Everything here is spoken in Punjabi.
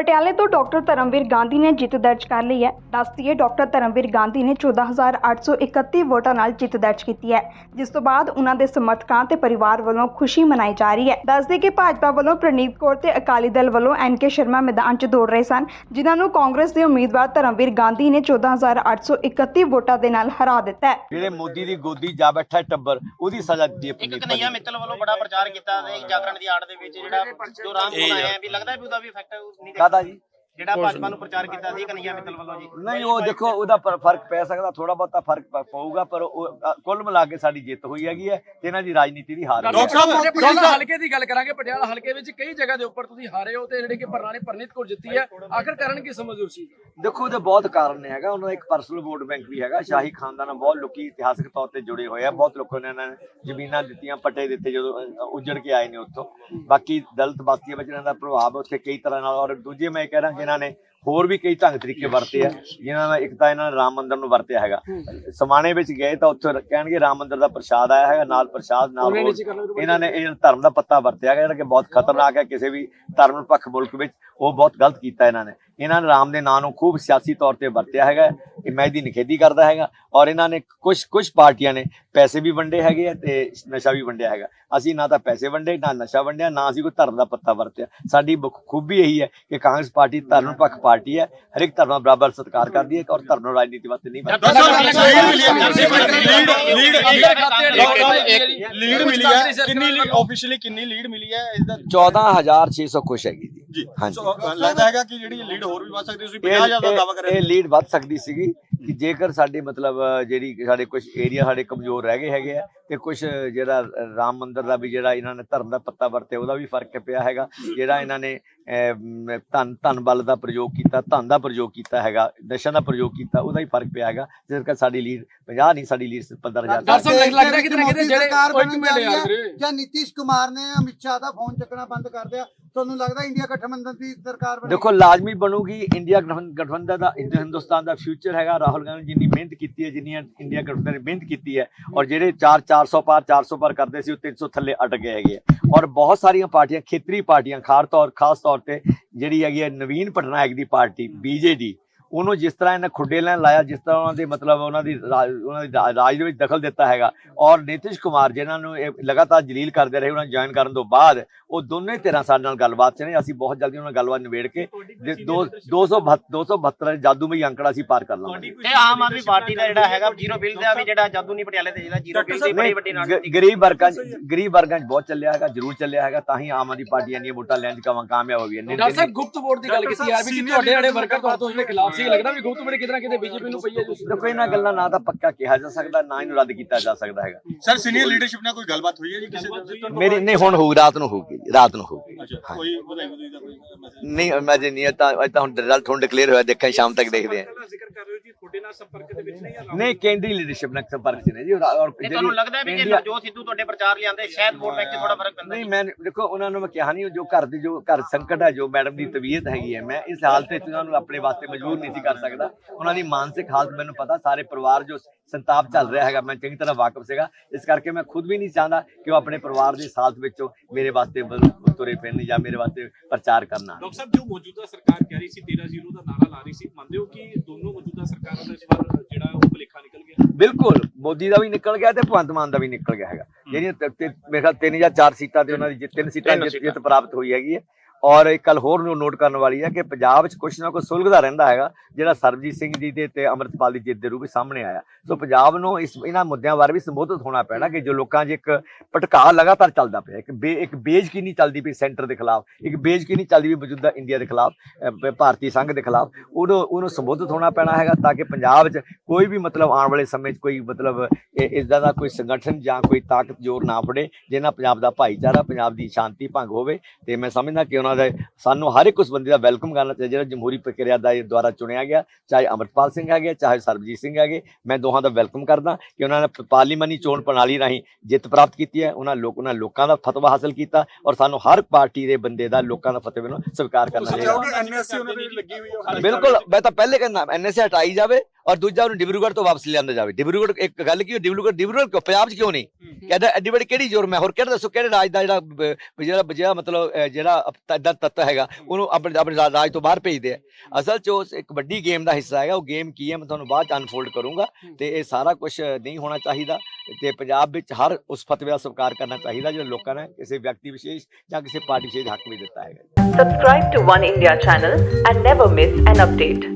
ਪਟਿਆਲੇ ਤੋਂ ਡਾਕਟਰ ਧਰਮਵੀਰ ਗਾਂਧੀ ਨੇ ਜਿੱਤ ਦਰਜ ਕਰ ਲਈ ਹੈ। ਦੱਸਦੀਏ ਡਾਕਟਰ ਧਰਮਵੀਰ ਗਾਂਧੀ ਨੇ 14831 ਵੋਟਾਂ ਨਾਲ ਜਿੱਤ ਦਰਜ ਕੀਤੀ ਹੈ। ਜਿਸ ਤੋਂ ਬਾਅਦ ਉਹਨਾਂ ਦੇ ਸਮਰਥਕਾਂ ਤੇ ਪਰਿਵਾਰ ਵੱਲੋਂ ਖੁਸ਼ੀ ਮਨਾਈ ਜਾ ਰਹੀ ਹੈ। ਦੱਸਦੇ ਕਿ ਭਾਜਪਾ ਵੱਲੋਂ ਪ੍ਰਨੀਤ ਕੌਰ ਤੇ ਅਕਾਲੀ ਦਲ ਵੱਲੋਂ ਐਨਕੇ ਸ਼ਰਮਾ ਮੈਦਾਨ 'ਚ ਦੌੜ ਰਹੇ ਸਨ ਜਿਨ੍ਹਾਂ ਨੂੰ ਕਾਂਗਰਸ ਦੇ ਉਮੀਦਵਾਰ ਧਰਮਵੀਰ ਗਾਂਧੀ ਨੇ 14831 ਵੋਟਾਂ ਦੇ ਨਾਲ ਹਰਾ ਦਿੱਤਾ ਜਿਹੜੇ ਮੋਦੀ ਦੀ ਗੋਦੀ ਜਾ ਬੈਠਾ ਟੱਬਰ ਉਹਦੀ ਸਜ਼ਾ ਦਿੱਤੀ ਇੱਕ ਕਨਈਆ। ਮਿੱਤਲ ਵੱਲੋਂ ਬੜਾ ਪ੍ਰਚਾਰ ਕੀਤਾ ਤੇ ਜਾਗਰਣ ਦੀ ਆੜ ਦੇ ਵਿੱਚ ਜਿਹੜਾ ਜੋ ਰਾਮ ਬਣਾਇਆ ਵੀ ਲੱਗਦਾ ਵੀ ਉਹਦਾ ਵੀ ਇਫੈਕਟ ਨਹੀਂ ਕਾਹਦਾ ਜੀ। ਜਿਹੜਾ ਭਾਜਪਾ ਨੂੰ ਪ੍ਰਚਾਰ ਕੀਤਾ ਸੀ ਕਨਈਆ ਮਿੱਤਲ ਵੱਲੋਂ ਜੀ? ਨਹੀਂ ਉਹ ਦੇਖੋ ਉਹਦਾ ਫ਼ਰਕ ਪੈ ਸਕਦਾ ਥੋੜਾ ਬਹੁਤਾ ਫ਼ਰਕ ਪਊਗਾ ਪਰ ਕੁੱਲ ਮਿਲਾ ਕੇ ਸਾਡੀ ਜਿੱਤ ਹੋਈ ਹੈਗੀ ਹੈ ਤੇ ਇਹਨਾਂ ਦੀ ਰਾਜਨੀਤੀ ਦੀ ਹਾਰ ਹੈ। ਡਾਕਟਰ ਸਾਹਿਬ ਜੇ ਪਟਿਆਲਾ ਹਲਕੇ ਦੀ ਗੱਲ ਕਰਾਂਗੇ ਪਟਿਆਲਾ ਹਲਕੇ ਵਿੱਚ ਕਈ ਜਗ੍ਹਾ ਦੇ ਉੱਪਰ ਤੁਸੀਂ ਹਾਰੇ ਹੋ ਤੇ ਜਿਹੜੇ ਕਿ ਪ੍ਰਣਾਲੀ ਪਰਨੀਤ ਕੌਰ ਜਿੱਤੀ ਹੈ। ਆਖਰ ਕਾਰਨ ਕੀ ਸਮਝਦੇ ਹੋ ਸੀ ਦੇਖੋ ਉਹਦੇ ਬਹੁਤ ਕਾਰਨ ਨੇ ਹੈਗਾ ਉਹਨਾਂ ਦਾ ਇੱਕ ਪਰਸਨਲ ਵੋਟ ਬੈਂਕ ਵੀ ਹੈਗਾ ਸ਼ਾਹੀ ਖਾਨਦਾਨ ਨਾਲ ਬਹੁਤ ਲੋਕੀ ਇਤਿਹਾਸਕ ਤੌਰ ਤੇ ਜੁੜੇ ਹੋਏ ਆ ਬਹੁਤ ਲੋਕਾਂ ਨੇ ਇਹਨਾਂ ਨੇ ਜ਼ਮੀਨਾਂ ਦਿੱਤੀਆਂ ਪੱਟੇ ਦਿੱਤੇ ਜਦੋਂ ਉੱਜੜ ਕੇ ਆਏ ਨੇ ਉੱਥੋਂ। ਬਾਕੀ ਦਲਿਤ ਬਸਤੀਆਂ ਵਿੱਚ ਇਹਨਾਂ ਦਾ ਪ੍ਰਭਾਵ ਉੱਥੇ ਕਈ ਤਰ੍ਹਾਂ ਨਾਲ ਔਰ ਦੂਜੇ ਮੈਂ ਇਹ ਕਹਿ ਰਿਹਾ ਕਿ ਇਹਨਾਂ ਨੇ ਹੋਰ ਵੀ ਕਈ ਢੰਗ ਤਰੀਕੇ ਵਰਤੇ ਆ ਜਿਨ੍ਹਾਂ ਦਾ ਇੱਕ ਤਾਂ ਇਹਨਾਂ ਨੇ ਰਾਮ ਮੰਦਿਰ ਨੂੰ ਵਰਤਿਆ ਹੈਗਾ। ਸਮਾਣੇ ਵਿੱਚ ਗਏ ਤਾਂ ਉੱਥੇ ਕਹਿਣਗੇ ਰਾਮ ਮੰਦਿਰ ਦਾ ਪ੍ਰਸ਼ਾਦ ਆਇਆ ਹੈਗਾ ਨਾਲ ਪ੍ਰਸ਼ਾਦ ਨਾਲ ਇਹਨਾਂ ਨੇ ਇਹ ਧਰਮ ਦਾ ਪੱਤਾ ਵਰਤਿਆ ਗਿਆ ਜਿਹੜਾ ਕਿ ਬਹੁਤ ਖਤਰਨਾਕ ਹੈ ਕਿਸੇ ਵੀ ਧਰਮ ਨਿਰਪੱਖ ਮੁਲਕ ਵਿੱਚ ਉਹ ਬਹੁਤ ਗਲਤ ਕੀਤਾ ਇਹਨਾਂ ਨੇ। ਇਹਨਾਂ ਨੇ ਰਾਮ ਦੇ ਨਾਂ ਨੂੰ ਖੂਬ ਸਿਆਸੀ ਤੌਰ ਤੇ ਵਰਤਿਆ ਹੈਗਾ ਕਿ ਮੈਂ ਇਹਦੀ ਨਿਖੇਧੀ ਕਰਦਾ ਹੈਗਾ ਔਰ ਇਹਨਾਂ ਨੇ ਕੁਝ ਕੁਝ ਪਾਰਟੀਆਂ ਨੇ ਪੈਸੇ ਵੀ ਵੰਡੇ ਹੈਗੇ ਆ ਤੇ ਨਸ਼ਾ ਵੀ ਵੰਡਿਆ ਹੈਗਾ। ਅਸੀਂ ਨਾ ਤਾਂ ਪੈਸੇ ਵੰਡੇ ਨਾ ਨਸ਼ਾ ਵੰਡਿਆ ਨਾ ਅਸੀਂ ਕੋਈ ਧਰਮ ਦਾ ਪੱਤਾ ਵਰਤਿਆ। ਸਾਡੀ ਖੂਬੀ ਇਹੀ ਹੈ ਕਿ ਕਾਂਗਰਸ ਪਾਰਟੀ ਧਰਮ ਨਿਰਪੱਖ ਪਾਰਟੀ ਹੈ ਹਰ ਇੱਕ ਧਰਮ ਦਾ ਬਰਾਬਰ ਸਤਿਕਾਰ ਕਰਦੀ ਹੈ ਔਰ ਧਰਮ ਨੂੰ ਰਾਜਨੀਤੀ ਵਾਸਤੇ ਨਹੀਂ ਲੀਡ ਮਿਲੀ ਹੈ ਕਿੰਨੀ ਲੀਡ ਆਫੀਸ਼ੀਅਲੀ ਕਿੰਨੀ ਲੀਡ ਮਿਲੀ ਹੈ ਇਸ ਦਾ 14600 ਖੁਸ਼ ਹੈਗੀ ਜੀ। ਹਾਂਜੀ। ਸੋ, ਲੱਗਦਾ ਹੈਗਾ ਕਿ ਜਿਹੜੀ ਲੀਡ ਹੋਰ ਵੀ ਵੱਧ ਸਕਦੀ ਤੁਸੀਂ 50000 ਦਾ ਦਾਅਵਾ ਕਰ ਰਹੇ ਇਹ ਲੀਡ ਵੱਧ ਸਕਦੀ ਸੀਗੀ। ਕਿ ਜੇਕਰ ਸਾਡੇ ਮਤਲਬ ਜਿਹੜੀ ਸਾਡੇ ਕੁਝ ਏਰੀਆ ਸਾਡੇ ਕਮਜ਼ੋਰ ਰਹਿ ਗਏ ਹੈਗੇ ਆ ਤੇ ਕੁਝ ਜਿਹੜਾ ਰਾਮ ਮੰਦਿਰ ਦਾ ਵੀ ਜਿਹੜਾ ਇਹਨਾਂ ਨੇ ਧਰਮ ਦਾ ਪੱਤਾ ਵਰਤਿਆ ਉਹਦਾ ਵੀ ਫ਼ਰਕ ਪਿਆ ਹੈਗਾ। ਜਿਹੜਾ ਇਹਨਾਂ ਨੇ ਧਨ ਧਨ ਬਲ ਦਾ ਪ੍ਰਯੋਗ ਕੀਤਾ ਧਨ ਦਾ ਪ੍ਰਯੋਗ ਕੀਤਾ ਹੈਗਾ ਨਸ਼ਾ ਦਾ ਪ੍ਰਯੋਗ ਕੀਤਾ ਉਹਦਾ ਹੀ ਫ਼ਰਕ ਪਿਆ ਹੈਗਾ। ਜਿਸ ਕਰਕੇ ਸਾਡੀ ਲੀਡ 50 ਨਹੀਂ ਸਾਡੀ ਲੀਡ 15000 ਡਾਕਟਰ ਲੱਗਦਾ ਕਿਤੇ ਕਿਤੇ ਜਿਹੜੇ ਸਰਕਾਰ ਕੋਈ ਬਣਨ ਮਿੰਟ ਜਾ ਰਹੀ ਯਾਦ ਹੈ ਵੀਰੇ। ਜਾਂ ਨੀਤੀਸ਼ ਕੁਮਾਰ ਨੇ ਅਮਿਤ ਸ਼ਾਹ ਦਾ ਫੋਨ ਚੱਕਣਾ ਬੰਦ ਕਰ ਦਿਆ ਤੁਹਾਨੂੰ ਲੱਗਦਾ ਇੰਡੀਆ ਗਠਬੰਧਨ ਦੀ ਸਰਕਾਰ ਬਣੇ ਦੇਖੋ ਲਾਜ਼ਮੀ ਬਣੂਗੀ ਇੰਡੀਆ ਗਠਬੰ- ਗਠਬੰਧਨ ਦਾ ਹਿੰਦ- ਹਿੰਦੁਸਤਾਨ ਦਾ ਫਿਊਚਰ ਹੈਗਾ ਰਾਹੁਲ ਗਾਂਧੀ ਜਿੰਨੀ ਮਿਹਨਤ ਕੀਤੀ ਹੈ, ਜਿੰਨੀਆਂ ਇੰਡੀਆ ਗਠਬੰਧਨ ਨੇ ਮਿਹਨਤ ਕੀਤੀ ਹੈ ਔਰ ਜਿਹੜੇ 4 400 ਪਾਰ 400 ਪਾਰ ਕਰਦੇ ਸੀ, ਉਹ 300 ਥੱਲੇ ਅਟ ਗਏ ਹੈਗੇ ਆ। ਔਰ ਬਹੁਤ ਸਾਰੀਆਂ ਪਾਰਟੀਆਂ, ਖੇਤਰੀ ਪਾਰਟੀਆਂ, ਖਾਸ ਤੌਰ ਖਾਸ ਤੌਰ ਤੇ ਜਿਹੜੀ ਹੈਗੀ ਹੈ ਨਵੀਨ ਪਟਨਾਇਕ ਦੀ ਪਾਰਟੀ, ਬੀਜੇਡੀ ਉਹਨੂੰ ਜਿਸ ਤਰ੍ਹਾਂ ਇਹਨਾਂ ਖੁੱਡੇ ਲੈਣ ਲਾਇਆ ਜਿਸ ਤਰ੍ਹਾਂ ਉਹਨਾਂ ਦੇ ਮਤਲਬ ਉਹਨਾਂ ਦੀ ਉਹਨਾਂ ਦੀ ਰਾਜ ਦੇ ਵਿੱਚ ਦਖਲ ਦਿੱਤਾ ਹੈਗਾ। ਔਰ ਨਿਤਿਸ਼ ਕੁਮਾਰ ਜਿਨ੍ਹਾਂ ਨੂੰ ਇਹ ਲਗਾਤਾਰ ਜਲੀਲ ਕਰਦੇ ਰਹੇ ਉਹਨਾਂ ਨੂੰ ਜੁਆਇਨ ਕਰਨ ਤੋਂ ਬਾਅਦ ਉਹ ਦੋਨੇ ਧਿਰਾਂ ਸਾਡੇ ਨਾਲ ਗੱਲਬਾਤ ਚ ਨੇ। ਅਸੀਂ ਬਹੁਤ ਜਲਦੀ ਉਹਨਾਂ ਨਾਲ ਗੱਲਬਾਤ ਨਿਬੇੜ ਕੇ ਜੇ ਦੋ 272 272 ਜਾਦੂਮਈ ਅੰਕੜਾ ਅਸੀਂ ਪਾਰ ਕਰ ਲਾਂਗੇ। ਤੇ ਆਮ ਆਦਮੀ ਪਾਰਟੀ ਦਾ ਜਿਹੜਾ ਹੈਗਾ ਜ਼ੀਰੋ ਬਿੱਲ ਦਾ ਵੀ ਜਿਹੜਾ ਜਾਦੂ ਨਹੀਂ ਪਟਿਆਲੇ ਤੇ ਜਿਹੜਾ ਜ਼ੀਰੋ ਬਿੱਲ ਦੀ ਬੜੀ ਵੱਡੀ ਨਾਟਕ ਗਰੀਬ ਵਰਗਾਂ ਗਰੀਬ ਵਰਗਾਂ 'ਚ ਬਹੁਤ ਚੱਲਿਆ ਹੈਗਾ ਜ਼ਰੂਰ ਚੱਲਿਆ ਹੈਗਾ ਤਾਂ ਹੀ ਆਮ ਆਦਮੀ ਪਾਰਟੀ ਇੰਨੀਆਂ ਵੋਟਾਂ ਲੈਣ 'ਚ ਕਾਮ- ਕਾਮਯਾਬ ਹੋਈ ਹੈ। ਨਹੀਂ- ਡਾਕਟਰ ਸਾਹਿਬ ਗੁਪਤ ਵੋਟ ਦੀ ਗੱਲ ਕੀਤੀ ਕਿ ਤੁਹਾਡੇ ਜਿਹੜੇ ਵਰਕਰ ਤੁਹਾਡੇ ਜਿਹੜੇ ਖਿਲਾਫ ਸੀ ਲੱਗਦਾ ਵੀ ਗੁਪਤ ਵੋਟ ਕਿਤੇ ਨਾ ਕਿਤੇ ਬੀਜੇਪੀ ਨੂੰ ਪਈ ਹੈ ਜੀ। ਦੇਖੋ ਇਹਨਾਂ ਗੱਲਾਂ ਨਾ ਤਾਂ ਪੱਕਾ ਕਿਹਾ ਜਾ ਸਕਦਾ ਨਾ ਇਹਨੂੰ ਰੱਦ ਕੀਤਾ ਜਾ ਸਕਦਾ ਹੈਗਾ। ਸਰ ਸੀਨੀਅਰ ਲੀਡਰਸ਼ਿਪ ਨਾਲ ਕੋਈ ਗੱਲਬਾਤ ਹੋਈ ਹੈ ਜੀ ਕਿਸੇ ਦੇ ਮੇਰੀ ਨਹੀਂ ਹੁਣ ਹੋਊ ਰਾਤ ਨੂੰ ਹੋਊਗੀ ਜੀ, ਰਾਤ ਨੂੰ ਹੋਊਗੀ। ਅੱਛਾ ਕੋਈ ਵਧਾਈ ਵਧਾਈ ਦਾ ਕੋਈ ਮੈਸੇਜ ਨਹੀਂ ਮੈਂ ਜੇ ਨਹੀਂ ਤਾਂ ਅੱਜ ਤਾਂ ਹੁਣ ਰਿਜ਼ਲਟ ਹੁਣ ਡਿਕਲੇਅਰ ਹੋਇਆ ਦੇਖਾਂ ਸ਼ਾਮ ਤੱਕ ਦੇਖਦੇ ਹਾਂ। ਜ਼ਿਕਰ ਕਰ ਰਹੇ ਹੋ ਜੀ ਤੁਹਾਡੇ ਨਾਲ ਸੰਪਰਕ ਦੇ ਵਿੱਚ ਨਹੀਂ ਆ ਨਹੀਂ ਕੇਂਦਰੀ ਲੀਡਰਸ਼ਿਪ ਨਾਲ ਸੰਪਰਕ 'ਚ ਨੇ ਜੀ ਔਰ ਤੁਹਾਨੂੰ ਲੱਗਦਾ ਹੈ ਵੀ ਜੇ ਨਵਜੋਤ ਸਿੱਧੂ ਤੁਹਾਡੇ ਪ੍ਰਚਾਰ ਲਿਆਂਦੇ ਸ਼ਾਇਦ ਵੋਟ ਬੈਂਕ 'ਚ ਥੋੜਾ ਫ਼ਰਕ ਪੈਂਦਾ ਨਹੀਂ ਮੈਂ ਦੇਖੋ ਉਹਨਾਂ ਨੂੰ ਮੈਂ ਕਿਹਾ ਨਹੀਂ ਜੋ ਘਰ ਦੀ ਜੋ ਘਰ ਸੰਕਟ ਹੈ ਜੋ ਮੈਡਮ ਦੀ ਤਬੀਅਤ ਹੈਗੀ ਹੈ ਮੈਂ ਇਸ ਹਾਲਤ ਵਿੱਚ ਉਹਨਾਂ ਨੂੰ ਆਪਣੇ ਵਾਸਤੇ ਮਜਬੂਰ ਨਹੀਂ ਸੀ ਕਰ ਸਕਦਾ। ਉਹਨਾਂ ਦੀ ਮਾਨਸਿਕ ਹਾਲਤ ਮੈਨੂੰ ਪਤਾ ਸਾਰੇ ਪਰਿਵਾਰ ਜੋ ਸੰਤਾਪ ਚੱਲ ਰਿਹਾ ਹੈਗਾ ਮੈਂ ਚੰਗੀ ਤਰ੍ਹਾਂ ਵਾਕਿਫ ਸੀਗਾ। ਇਸ ਕਰਕੇ ਮੈਂ ਖੁਦ ਵੀ ਨਹੀਂ ਚਾਹੁੰਦਾ ਕਿ ਉਹ ਆਪਣੇ ਪਰਿਵਾਰ ਦੀ ਹਾਲਤ ਵਿੱਚੋਂ ਮੇਰੇ ਵਾਸਤੇ ਤੁਰੇ ਫਿਰਨ ਜਾਂ ਮੇਰੇ ਵਾਸਤੇ ਪ੍ਰਚਾਰ ਕਰਨਾ ਡਾਕਟਰ ਸਾਹਿਬ ਜੋ ਮੌਜੂਦਾ ਸਰਕਾਰ ਕਹਿ ਰਹੀ ਸੀ 13-0 ਦਾ ਨਾਰਾ ਲਾ ਰਹੀ ਸੀ ਮੰਨਦੇ ਹੋ ਕਿ ਦੋਨੋਂ ਮੌਜੂਦਾ ਸਰਕਾਰਾਂ ਦਾ ਇਸ ਵਾਰ ਜਿਹੜਾ ਉਹ ਭੁਲੇਖਾ ਨਿਕਲ ਗਿਆ? ਬਿਲਕੁਲ। ਮੋਦੀ ਦਾ ਵੀ ਨਿਕਲ ਗਿਆ ਤੇ ਭਗਵੰਤ ਮਾਨ ਦਾ ਵੀ ਨਿਕਲ ਗਿਆ ਹੈਗਾ। ਜਿਹੜੀਆਂ ਮੇਰੇ ਖਿਆਲ ਤਿੰਨ ਜਾਂ ਚਾਰ ਸੀਟਾਂ ਤੇ ਉਹਨਾਂ ਦੀ ਤਿੰਨ ਸੀਟਾਂ। ਜਿੱਤ ਪ੍ਰਾਪਤ ਹੋਈ ਹੈਗੀ ਹੈ। ਔਰ ਇੱਕ ਗੱਲ ਹੋਰ ਨੂੰ ਨੋਟ ਕਰਨ ਵਾਲੀ ਹੈ ਕਿ ਪੰਜਾਬ 'ਚ ਕੁਛ ਨਾ ਕੁਛ ਸੁਲਝਦਾ ਰਹਿੰਦਾ ਹੈਗਾ, ਜਿਹੜਾ ਸਰਬਜੀਤ ਸਿੰਘ ਜੀ ਦੇ ਤੇ ਅਮਰਤਪਾਲ ਦੀ ਜਿੱਤ ਦੇ ਰੂਪ ਵਿੱਚ ਸਾਹਮਣੇ ਆਇਆ। ਸੋ ਪੰਜਾਬ ਨੂੰ ਇਸ, ਇਹਨਾਂ ਮੁੱਦਿਆਂ ਬਾਰੇ ਵੀ ਸੰਬੋਧਿਤ ਹੋਣਾ ਪੈਣਾ ਕਿ ਜੋ ਲੋਕਾਂ 'ਚ ਇੱਕ ਭਟਕਾ ਲਗਾਤਾਰ ਚੱਲਦਾ ਪਿਆ, ਇੱਕ ਬੇ, ਇੱਕ ਬੇਜ਼ਕੀਨੀ ਚੱਲਦੀ ਪਈ ਸੈਂਟਰ ਦੇ ਖਿਲਾਫ, ਇੱਕ ਬੇਜ਼ਕੀਨੀ ਚੱਲਦੀ ਪਈ ਮੌਜੂਦਾ ਇੰਡੀਆ ਦੇ ਖਿਲਾਫ ਭਾਰਤੀ ਸੰਘ ਦੇ ਖਿਲਾਫ ਉਹਨੂੰ ਉਹਨੂੰ ਸੰਬੋਧਿਤ ਹੋਣਾ ਪੈਣਾ ਹੈਗਾ ਤਾਂ ਕਿ ਪੰਜਾਬ 'ਚ ਕੋਈ ਵੀ ਮਤਲਬ ਆਉਣ ਵਾਲੇ ਸਮੇਂ 'ਚ ਕੋਈ ਮਤਲਬ ਇਦਾਂ ਦਾ ਕੋਈ ਸੰਗਠਨ ਜਾਂ ਕੋਈ ਤਾਕਤ ਜ਼ੋਰ ਨਾ ਫੜੇ ਜਿਹਨਾਂ ਪੰਜਾਬ ਦਾ ਭਾਈਚਾਰਾ, ਪੰਜਾਬ ਦੀ ਸ਼ਾਂਤੀ ਭੰਗ ਹੋਵੇ। ਤੇ ਮੈਂ ਸਮਝਦਾ ਕਿ ਉਹਨਾਂ ਦਾ ਸਾਨੂੰ ਹਰ ਇੱਕ ਉਸ ਬੰਦੇ ਦਾ ਵੈਲਕਮ ਕਰਨਾ ਚਾਹੀਦਾ ਜਿਹੜਾ ਜਮਹੂਰੀ ਪ੍ਰਕਿਰਿਆ ਦਾ ਦੁਆਰਾ ਚੁਣਿਆ ਗਿਆ ਚਾਹੇ ਅਮਰਪਾਲ ਸਿੰਘ ਹੈਗੇ ਚਾਹੇ ਸਰਬਜੀਤ ਸਿੰਘ ਹੈਗੇ ਮੈਂ ਦੋਹਾਂ ਦਾ ਵੈਲਕਮ ਕਰਦਾ ਕਿ ਉਹਨਾਂ ਨੇ ਪਾਰਲੀਮਾਨੀ ਚੋਣ ਪ੍ਰਣਾਲੀ ਰਾਹੀਂ ਜਿੱਤ ਪ੍ਰਾਪਤ ਕੀਤੀ ਹੈ ਉਹਨਾਂ ਲੋਕ ਉਹਨਾਂ ਲੋਕਾਂ ਦਾ ਫਤਵਾ ਹਾਸਲ ਕੀਤਾ ਔਰ ਸਾਨੂੰ ਹਰ ਪਾਰਟੀ ਦੇ ਬੰਦੇ ਦਾ ਲੋਕਾਂ ਦਾ ਫਤਵੇ ਨੂੰ ਸਵੀਕਾਰ ਕਰਨਾ ਚਾਹੀਦਾ। ਉਹਨਾਂ ਬਿਲਕੁਲ ਮੈਂ ਤਾਂ ਪਹਿਲੇ ਕਹਿੰਦਾ ਐਨਐਸਏ ਹਟਾਈ ਜਾਵੇ ਔਰ ਦੂਜਾ ਉਹਨੂੰ ਡਿਬਰੂਗੜ੍ਹ ਤੋਂ ਵਾਪਸ ਲਿਆਂਦਾ ਜਾਵੇ। ਡਿਬਰੂਗੜ੍ਹ ਇੱਕ ਗੱਲ ਕੀ ਉਹ ਡਿਬਰੂਗੜ੍ਹ ਡਿਬਰੂਗੜ੍ਹ ਕਿਉਂ? ਪੰਜਾਬ 'ਚ ਕਿਉਂ ਨਹੀਂ? ਕਹਿੰਦਾ ਐਡੀ ਵੱਡੀ ਕਿਹੜੀ ਜੁਰਮ ਹੈ ਹੋਰ ਕਿਹੜਾ ਦੱਸੋ? ਕਿਹੜੇ ਰਾਜ ਦਾ ਜਿਹੜਾ ਜਿਹੜਾ ਜਿਹੜਾ ਮਤਲਬ ਜਿਹੜਾ ਇਦਾਂ ਤੱਤ ਹੈਗਾ ਉਹਨੂੰ ਆਪਣੇ ਆਪਣੇ ਰਾਜ ਤੋਂ ਬਾਹਰ ਭੇਜਦੇ ਆ। ਅਸਲ 'ਚ ਉਹ ਇੱਕ ਵੱਡੀ ਗੇਮ ਦਾ ਹਿੱਸਾ ਹੈਗਾ। ਉਹ ਗੇਮ ਕੀ ਹੈ? ਮੈਂ ਤੁਹਾਨੂੰ ਬਾਅਦ 'ਚ ਅਨਫੋਲਡ ਕਰੂੰਗਾ ਤੇ ਇਹ ਸਾਰਾ ਕੁਝ ਨਹੀਂ ਹੋਣਾ ਚਾਹੀਦਾ ਤੇ ਪੰਜਾਬ ਵਿੱਚ ਹਰ ਉਸ ਫਤਵੇ ਦਾ ਸਤਿਕਾਰ ਕਰਨਾ ਚਾਹੀਦਾ ਜਿਹੜਾ ਲੋਕਾਂ ਨੇ ਕਿਸੇ ਵਿਅਕਤੀ ਵਿਸ਼ੇਸ਼ ਜਾਂ ਕਿਸੇ ਪਾਰਟੀ ਵਿਸ਼ੇਸ਼ ਹੱਕ ਵੀ ਦਿੱਤਾ ਹੈਗਾ। Subscribe to One India channel and never miss an update.